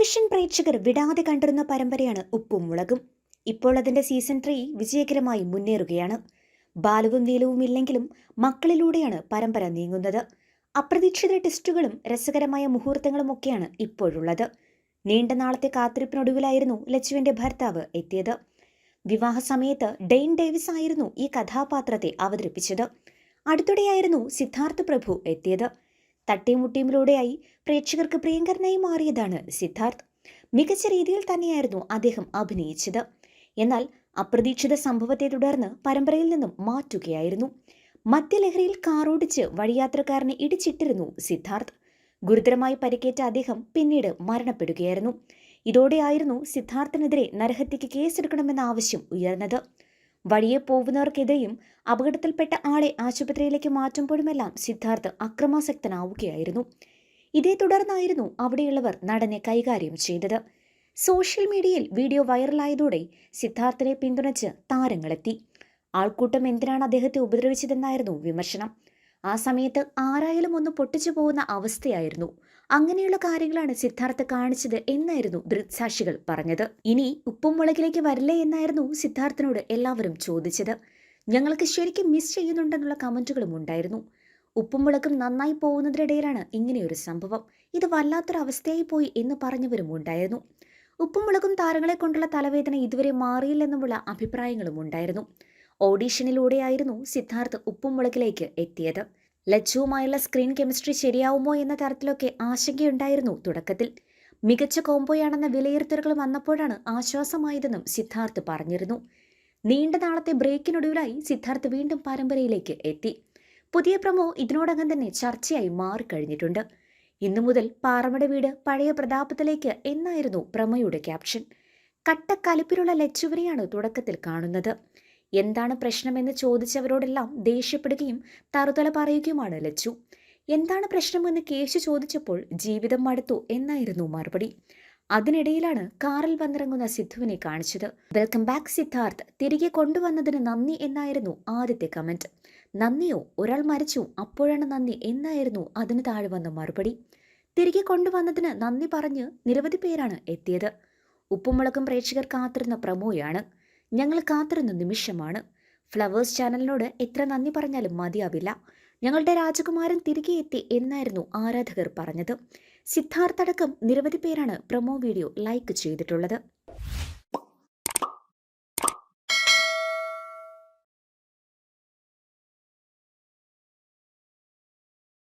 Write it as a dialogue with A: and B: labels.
A: Television പ്രേക്ഷകർ വിടാതെ കണ്ടിരുന്ന പരമ്പരയാണ് ഉപ്പും മുളകും. ഇപ്പോൾ അതിന്റെ സീസൺ ത്രീ വിജയകരമായി മുന്നേറുകയാണ്. ബാലുവും നീലവും ഇല്ലെങ്കിലും മക്കളിലൂടെയാണ് പരമ്പര നീങ്ങുന്നത്. അപ്രതീക്ഷിത ടെസ്റ്റുകളും രസകരമായ മുഹൂർത്തങ്ങളും ഒക്കെയാണ് ഇപ്പോഴുള്ളത്. നീണ്ട നാളത്തെ കാത്തിരിപ്പിനൊടുവിലായിരുന്നു ലച്ചുവിന്റെ ഭർത്താവ് എത്തിയത്. വിവാഹ സമയത്ത് ഡെയിൻ ഡേവിസ് ആയിരുന്നു ഈ കഥാപാത്രത്തെ അവതരിപ്പിച്ചത്. അടുത്തിടെയായിരുന്നു സിദ്ധാർത്ഥ് പ്രഭു എത്തിയത്. തട്ടിമുട്ടിയുമിലൂടെയായി പ്രേക്ഷകർക്ക് പ്രിയങ്കരനായി മാറിയതാണ് സിദ്ധാർത്ഥ്. മികച്ച രീതിയിൽ തന്നെയായിരുന്നു അദ്ദേഹം അഭിനയിച്ചത്. എന്നാൽ അപ്രതീക്ഷിത സംഭവത്തെ തുടർന്ന് പരമ്പരയിൽ നിന്നും മാറ്റുകയായിരുന്നു. മദ്യലഹരിയിൽ കാറോടിച്ച് വഴിയാത്രക്കാരനെ ഇടിച്ചിട്ടിരുന്നു സിദ്ധാർത്ഥ്. ഗുരുതരമായി പരിക്കേറ്റ അദ്ദേഹം പിന്നീട് മരണപ്പെടുകയായിരുന്നു. ഇതോടെയായിരുന്നു സിദ്ധാർത്ഥിനെതിരെ നരഹത്യയ്ക്ക് കേസെടുക്കണമെന്ന ആവശ്യം ഉയർന്നത്. വഴിയെ പോകുന്നവർക്കെതിരെയും അപകടത്തിൽപ്പെട്ട ആളെ ആശുപത്രിയിലേക്ക് മാറ്റുമ്പോഴുമെല്ലാം സിദ്ധാർത്ഥ് അക്രമാസക്തനാവുകയായിരുന്നു. ഇതേ തുടർന്നായിരുന്നു അവിടെയുള്ളവർ നടനെ കൈകാര്യം ചെയ്തത്. സോഷ്യൽ മീഡിയയിൽ വീഡിയോ വൈറലായതോടെ സിദ്ധാർത്ഥിനെ പിന്തുണച്ച് താരങ്ങളെത്തി. ആൾക്കൂട്ടം എന്തിനാണ് അദ്ദേഹത്തെ ഉപദ്രവിച്ചതെന്നായിരുന്നു വിമർശനം. ആ സമയത്ത് ആരായാലും ഒന്ന് പൊട്ടിച്ചു പോകുന്ന അവസ്ഥയായിരുന്നു. അങ്ങനെയുള്ള കാര്യങ്ങളാണ് സിദ്ധാർത്ഥ കാണിച്ചത് എന്നായിരുന്നു ദൃക്സാക്ഷികൾ പറഞ്ഞത്. ഇനി ഉപ്പും മുളകിലേക്ക് വരില്ലേ എന്നായിരുന്നു സിദ്ധാർത്ഥനോട് എല്ലാവരും ചോദിച്ചത്. ഞങ്ങൾക്ക് ശരിക്കും മിസ് ചെയ്യുന്നുണ്ടെന്നുള്ള കമന്റുകളും ഉണ്ടായിരുന്നു. ഉപ്പും മുളകും നന്നായി പോകുന്നതിനിടയിലാണ് ഇങ്ങനെയൊരു സംഭവം. ഇത് വല്ലാത്തൊരവസ്ഥയായി പോയി എന്ന് പറഞ്ഞവരും ഉണ്ടായിരുന്നു. ഉപ്പും മുളകും താരങ്ങളെ കൊണ്ടുള്ള തലവേദന ഇതുവരെ മാറിയില്ലെന്നുമുള്ള അഭിപ്രായങ്ങളും ഉണ്ടായിരുന്നു. ഓഡീഷനിലൂടെയായിരുന്നു സിദ്ധാർത്ഥ് ഉപ്പും മുളകിലേക്ക് എത്തിയത്. ലച്ചുവുമായുള്ള സ്ക്രീൻ കെമിസ്ട്രി ശരിയാവുമോ എന്ന തരത്തിലൊക്കെ ആശങ്കയുണ്ടായിരുന്നു തുടക്കത്തിൽ. മികച്ച കോംബോയാണെന്ന വിലയിരുത്തലുകൾ വന്നപ്പോഴാണ് ആശ്വാസമായതെന്നും സിദ്ധാർത്ഥ് പറഞ്ഞിരുന്നു. നീണ്ട നാളത്തെ ബ്രേക്കിനൊടുവിലായി സിദ്ധാർത്ഥ് വീണ്ടും പരമ്പരയിലേക്ക് എത്തി. പുതിയ പ്രമോ ഇതിനോടകം തന്നെ ചർച്ചയായി മാറിക്കഴിഞ്ഞിട്ടുണ്ട്. ഇന്നു മുതൽ പാറമട വീട് പഴയ പ്രതാപത്തിലേക്ക് എന്നായിരുന്നു പ്രമയുടെ ക്യാപ്ഷൻ. കട്ടക്കലിപ്പിലുള്ള ലച്ചുവിനെയാണ് തുടക്കത്തിൽ കാണുന്നത്. എന്താണ് പ്രശ്നമെന്ന് ചോദിച്ചവരോടെല്ലാം ദേഷ്യപ്പെടുകയും തറുതല പറയുകയുമാണ് ലച്ചു. എന്താണ് പ്രശ്നമെന്ന് കേശു ചോദിച്ചപ്പോൾ ജീവിതം മടുത്തു എന്നായിരുന്നു മറുപടി. അതിനിടയിലാണ് കാറിൽ വന്നിറങ്ങുന്ന സിദ്ധുവിനെ കാണിച്ചത്. Welcome back Siddharth. തിരികെ കൊണ്ടുവന്നതിന് നന്ദി എന്നായിരുന്നു ആദ്യത്തെ കമന്റ്. നന്ദിയോ? ഒരാൾ മരിച്ചു. അപ്പോഴാണ് നന്ദി എന്നായിരുന്നു അതിന് താഴെ വന്ന മറുപടി. തിരികെ കൊണ്ടുവന്നതിന് നന്ദി പറഞ്ഞ് നിരവധി പേരാണ് എത്തിയത്. ഉപ്പുമുളകും പ്രേക്ഷകർ കാത്തിരുന്ന പ്രമോയാണ്. ഞങ്ങൾ കാത്തിരുന്ന നിമിഷമാണ്. ഫ്ലവേഴ്സ് ചാനലിനോട് എത്ര നന്ദി പറഞ്ഞാലും മതിയാവില്ല. ഞങ്ങളുടെ രാജകുമാരൻ തിരികെ എത്തി എന്നായിരുന്നു ആരാധകർ പറഞ്ഞത്. സിദ്ധാർത്ഥ് അടക്കം നിരവധി പേരാണ് പ്രൊമോ വീഡിയോ ലൈക്ക് ചെയ്തിട്ടുള്ളത്.